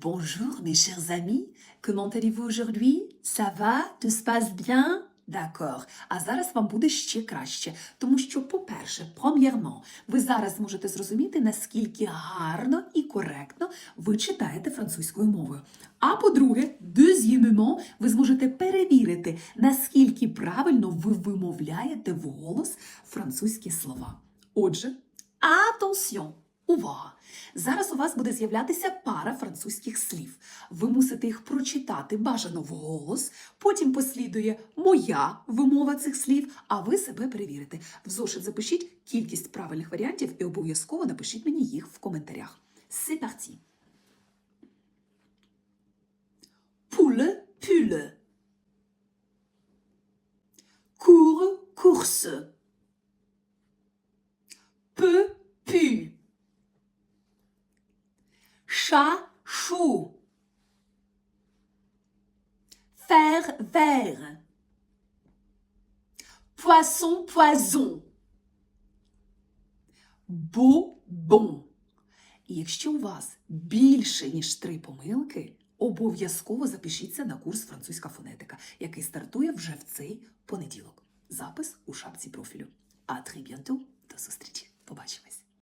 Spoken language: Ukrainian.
Bonjour mes chers amis, comment allez-vous aujourd'hui? Ça va? Tout se passe bien? D'accord. А зараз вам буде ще краще, тому що, по-перше, пром'єрно, ви зараз можете зрозуміти, наскільки гарно і коректно ви читаєте французькою мовою. А по-друге, deuxièmement, ви зможете перевірити, наскільки правильно ви вимовляєте вголос французькі слова. Отже, attention! Увага! Зараз у вас буде з'являтися пара французьких слів. Ви мусите їх прочитати бажано вголос, потім послідує моя вимова цих слів, а ви себе перевірите. В зошит запишіть кількість правильних варіантів і обов'язково напишіть мені їх в коментарях. C'est parti. Poule, pulle. Course. Chat, chou. Faire, vert. Poisson, poison. Bon. І якщо у вас більше, ніж три помилки, обов'язково запишіться на курс французька фонетика, який стартує вже в цей понеділок. Запис у шапці профілю. А bientôt. До зустрічі. Побачимось.